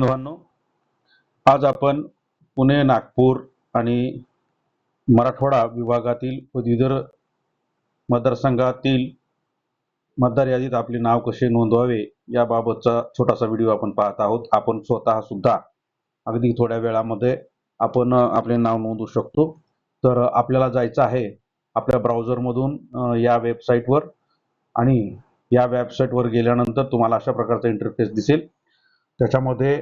बांधवांनो आज आपण पुणे नागपूर आणि मराठवाडा विभागातील पदवीधर मतदारसंघातील मतदार यादीत आपले नाव कसे नोंदवावे याबाबतचा छोटासा व्हिडिओ आपण पाहत आहोत. आपण स्वतः सुद्धा अगदी थोड्या वेळामध्ये आपण आपले नाव नोंदवू शकतो. तर आपल्याला जायचं आहे आपल्या ब्राउझरमधून या वेबसाईटवर आणि या वेबसाईटवर गेल्यानंतर तुम्हाला अशा प्रकारचा इंटरफेस दिसेल. त्याच्यामध्ये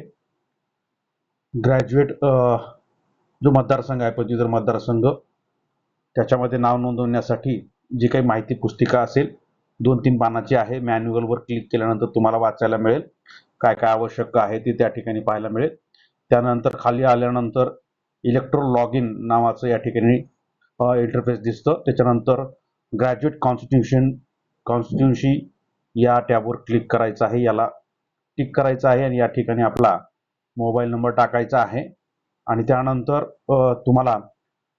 ग्रॅज्युएट जो मतदारसंघ आहे पदवीधर मतदारसंघ त्याच्यामध्ये नाव नोंदवण्यासाठी जी काही माहिती पुस्तिका असेल दोन तीन पानाची आहे. मॅन्युअलवर क्लिक केल्यानंतर तुम्हाला वाचायला मिळेल. काय काय आवश्यक आहे ते त्या ठिकाणी पाहायला मिळेल. त्यानंतर खाली आल्यानंतर इलेक्ट्रो लॉग इन नावाचं या ठिकाणी इंटरफेस दिसतं. त्याच्यानंतर ग्रॅज्युएट कॉन्स्टिट्युशन कॉन्स्टिट्युन्सी या टॅबवर क्लिक करायचं आहे. याला टिक करायचं आहे आणि या ठिकाणी आपला मोबाईल नंबर टाकायचा आहे. आणि त्यानंतर तुम्हाला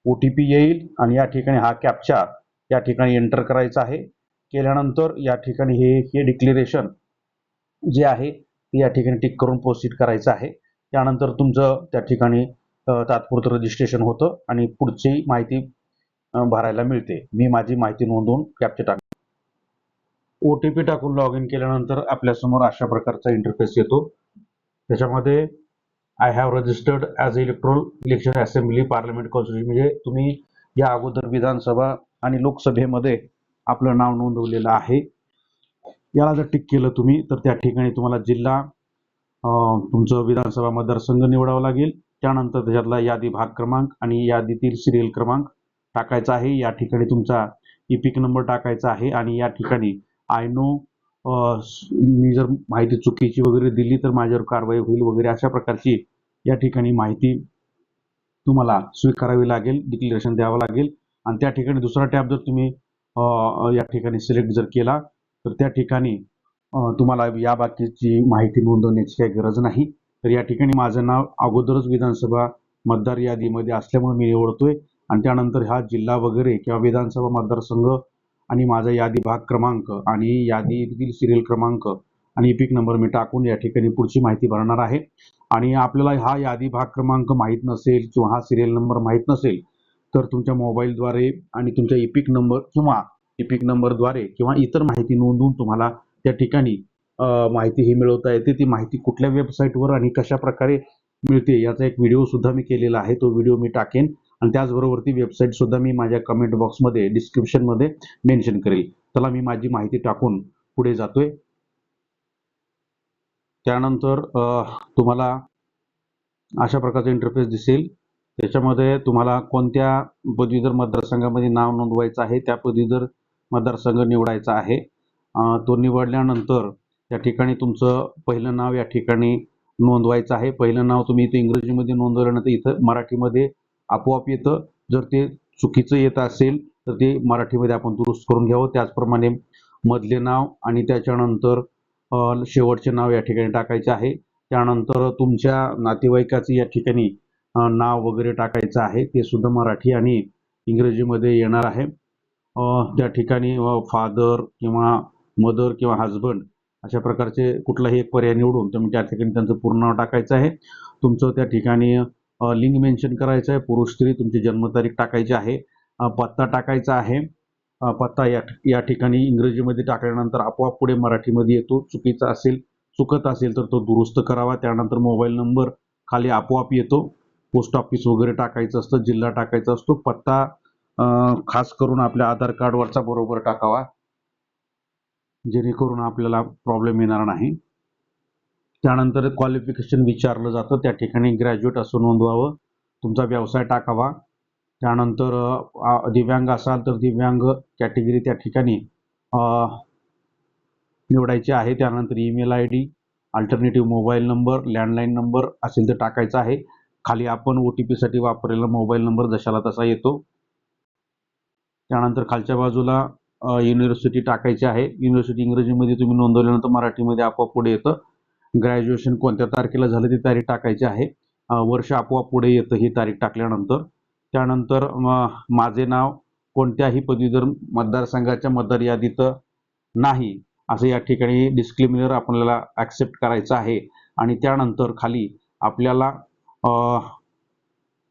ओ टी पी येईल आणि या ठिकाणी हा कॅप्चा या ठिकाणी एंटर करायचा आहे. केल्यानंतर या ठिकाणी हे हे डिक्लेरेशन जे आहे ते या ठिकाणी टिक करून प्रोसीड करायचं आहे. त्यानंतर तुमचं त्या ठिकाणी तात्पुरतं रजिस्ट्रेशन होतं आणि पुढची माहिती भरायला मिळते. मी माझी माहिती नोंदवून कॅप्चर टाक ओ टी पी टाकून लॉग इन केल्यानंतर आपल्यासमोर अशा प्रकारचा इंटरफेस येतो. त्याच्यामध्ये I have registered as a electoral election assembly parliament constitution म्हणजे तुम्ही या अगोदर विधानसभा आणि लोकसभेमध्ये आपलं नाव नोंदवलेलं आहे. याला जर टिक केलं तुम्ही तर त्या ठिकाणी तुम्हाला जिल्हा तुमचं विधानसभा मतदारसंघ निवडावा लागेल. त्यानंतर त्याच्यातला यादी भाग क्रमांक आणि यादीतील सिरियल क्रमांक टाकायचा आहे. या ठिकाणी तुमचा इपिक नंबर टाकायचा आहे आणि या ठिकाणी आय नो मी जर माहिती चुकीची वगैरे दिली तर माझ्यावर कारवाई होईल वगैरे अशा प्रकारची या ठिकाणी माहिती तुम्हाला स्वीकारावी लागेल डिक्लेरेशन द्यावं लागेल. आणि त्या ठिकाणी दुसरा टॅब जर तुम्ही या ठिकाणी सिलेक्ट जर केला तर त्या ठिकाणी तुम्हाला या बाकीची माहिती नोंदवण्याची काही गरज नाही. तर या ठिकाणी माझं नाव अगोदरच विधानसभा मतदार यादीमध्ये असल्यामुळे मी निवडतोय. आणि त्यानंतर हा जिल्हा वगैरे किंवा विधानसभा मतदारसंघ आणि माझा यादी भाग क्रमांक आणि यादीतील सिरियल क्रमांक आणि पिक नंबर मी टाकून या ठिकाणी पुढची माहिती भरणार आहे. आणि आपल्याला हा यादी भाग क्रमांक माहीत नसेल किंवा हा सिरियल नंबर माहीत नसेल तर तुमच्या मोबाईलद्वारे आणि तुमच्या इपिक नंबर किंवा इपिक नंबरद्वारे किंवा इतर माहिती नोंदवून तुम्हाला त्या ठिकाणी माहिती ही मिळवता येते. ती माहिती कुठल्या वेबसाईटवर आणि कशा प्रकारे मिळते याचा एक व्हिडिओ सुद्धा मी केलेला आहे. तो व्हिडिओ मी टाकेन. आणि त्याचबरोबर ती वेबसाईट सुद्धा मी माझ्या कमेंट बॉक्समध्ये डिस्क्रिप्शनमध्ये मेन्शन करेल. त्याला मी माझी माहिती टाकून पुढे जातोय. त्यानंतर तुम्हाला अशा प्रकारचा इंटरफेस दिसेल. त्याच्यामध्ये तुम्हाला कोणत्या पदवीधर मतदारसंघामध्ये नाव नोंदवायचं आहे त्या पदवीधर मतदारसंघ निवडायचा आहे. तो निवडल्यानंतर त्या ठिकाणी तुमचं पहिलं नाव या ठिकाणी नोंदवायचं आहे. पहिलं नाव तुम्ही इथं इंग्रजीमध्ये नोंदवल्यानंतर इथं मराठीमध्ये आपोआप येतं. जर ते चुकीचं येत असेल तर ते मराठीमध्ये आपण दुरुस्त करून घ्यावं. त्याचप्रमाणे मधले नाव आणि त्याच्यानंतर शेवटचे नाव या ठिकाणी टाकायचे आहे. त्यानंतर तुमच्या नातेवाईकाचं या ठिकाणी नाव वगैरे टाकायचं आहे. ते सुद्धा मराठी आणि इंग्रजीमध्ये येणार आहे. त्या ठिकाणी फादर किंवा मदर किंवा हजबंड अशा प्रकारचे कुठलाही एक पर्याय निवडून तुम्ही त्या ठिकाणी त्यांचं पूर्ण नाव टाकायचं आहे. तुमचं त्या ठिकाणी लिंग मेन्शन करायचं आहे. पुरुष स्त्री तुमची जन्मतारीख टाकायची आहे. पत्ता टाकायचा आहे. पत्ता या या ठिकाणी इंग्रजीमध्ये टाकल्यानंतर आपोआप पुढे मराठीमध्ये येतो. चुकीचा असेल चुकत असेल तर तो दुरुस्त करावा. त्यानंतर मोबाईल नंबर खाली आपोआप येतो. पोस्ट ऑफिस वगैरे टाकायचं असतं जिल्हा टाकायचा असतो. पत्ता खास करून आपल्या आधार कार्डवरचा बरोबर टाकावा. जेणेकरून आपल्याला प्रॉब्लेम येणार नाही. त्यानंतर क्वालिफिकेशन विचारलं जातं. त्या ठिकाणी ग्रॅज्युएट असं नोंदवावं. तुमचा व्यवसाय टाकावा. त्यानंतर दिव्यांग असाल तर दिव्यांग कॅटेगरी त्या ठिकाणी निवडायची आहे. त्यानंतर email I D alternative mobile number landline number असेल तर टाकायचा आहे. खाली आपण ओ टी पीसाठी वापरलेला मोबाईल नंबर जशाला तसा येतो. त्यानंतर खालच्या बाजूला युनिव्हर्सिटी टाकायची आहे. युनिव्हर्सिटी इंग्रजीमध्ये तुम्ही नोंदवल्यानंतर मराठीमध्ये आपोआप पुढे येतं. ग्रॅज्युएशन कोणत्या तारखेला झालं ती तारीख टाकायची आहे. वर्ष आपोआप पुढे येतं ही तारीख टाकल्यानंतर. त्यानंतर माझे नाव कोणत्याही पदवीधर मतदारसंघाच्या मतदार यादीत नाही असं या ठिकाणी डिस्क्लिमिनर आपल्याला ॲक्सेप्ट करायचं आहे. आणि त्यानंतर खाली आपल्याला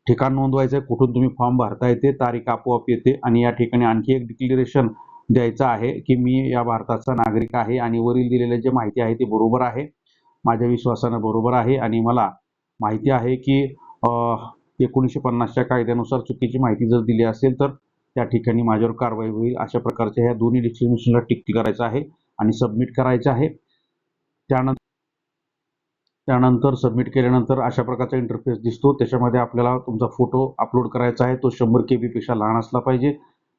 ठिकाण नोंदवायचं आहे कुठून तुम्ही फॉर्म भरता येते तारीख आपोआप येते. आणि या ठिकाणी आणखी एक डिक्लेरेशन द्यायचं आहे की मी या भारताचा नागरिक आहे आणि वरील दिलेले जे माहिती आहे ती बरोबर आहे. माझ्या विश्वासानं बरोबर आहे आणि मला माहिती आहे की एकोणीसशे पन्नासच्या कायद्यानुसार चुकीची माहिती जर दिली असेल तर त्या ठिकाणी माझ्यावर कारवाई होईल. अशा प्रकारच्या ह्या दोन्ही डिक्लेरेशनला टिक करायचं आहे आणि सबमिट करायचं आहे. त्यानंतर त्यानंतर सबमिट केल्यानंतर अशा प्रकारचा इंटरफेस दिसतो. त्याच्यामध्ये आपल्याला तुमचा फोटो अपलोड करायचा आहे. तो शंभर के बीपेक्षा लहान असला पाहिजे.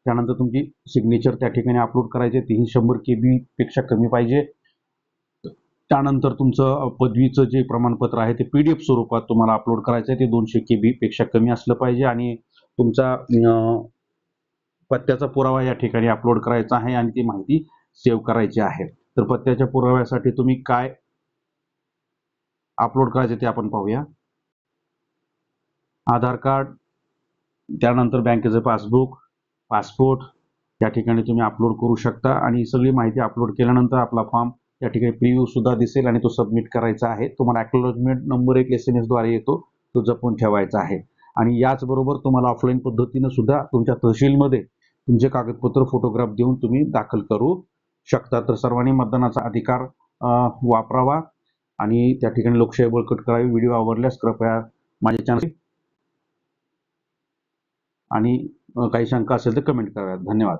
त्यानंतर तुमची सिग्नेचर त्या ठिकाणी अपलोड करायची आहे. तीही शंभर के बीपेक्षा कमी पाहिजे. त्यानंतर तुमचं पदवीचं जे प्रमाणपत्र आहे ते पी डी एफ स्वरूपात तुम्हाला अपलोड करायचं आहे. ते दोनशे के बी पेक्षा कमी असलं पाहिजे आणि तुमचा पत्त्याचा पुरावा या ठिकाणी अपलोड करायचा आहे आणि ती माहिती सेव्ह करायची आहे. तर पत्त्याच्या पुराव्यासाठी तुम्ही काय अपलोड करायचे ते आपण पाहूया. आधार कार्ड त्यानंतर बँकेचं पासबुक पासपोर्ट या ठिकाणी तुम्ही अपलोड करू शकता आणि सगळी माहिती अपलोड केल्यानंतर आपला फॉर्म या ठिकाणी प्रिव्ह्यू सुद्धा दिसेल आणि तो सबमिट करायचा आहे. तुम्हाला अॅक्नॉलेजमेंट नंबर एक एस एम एसद्वारे येतो तो जपून ठेवायचा आहे. आणि याचबरोबर तुम्हाला ऑफलाईन पद्धतीनं सुद्धा तुमच्या तहसीलमध्ये तुमचे कागदपत्र फोटोग्राफ देऊन तुम्ही दाखल करू शकता. तर सर्वांनी मतदानाचा अधिकार वापरावा आणि त्या ठिकाणी लोकशाही बळकट करावी. व्हिडिओ आवडल्यास कृपया माझ्या चॅनल आणि काही शंका असेल तर कमेंट कराव्यात. धन्यवाद.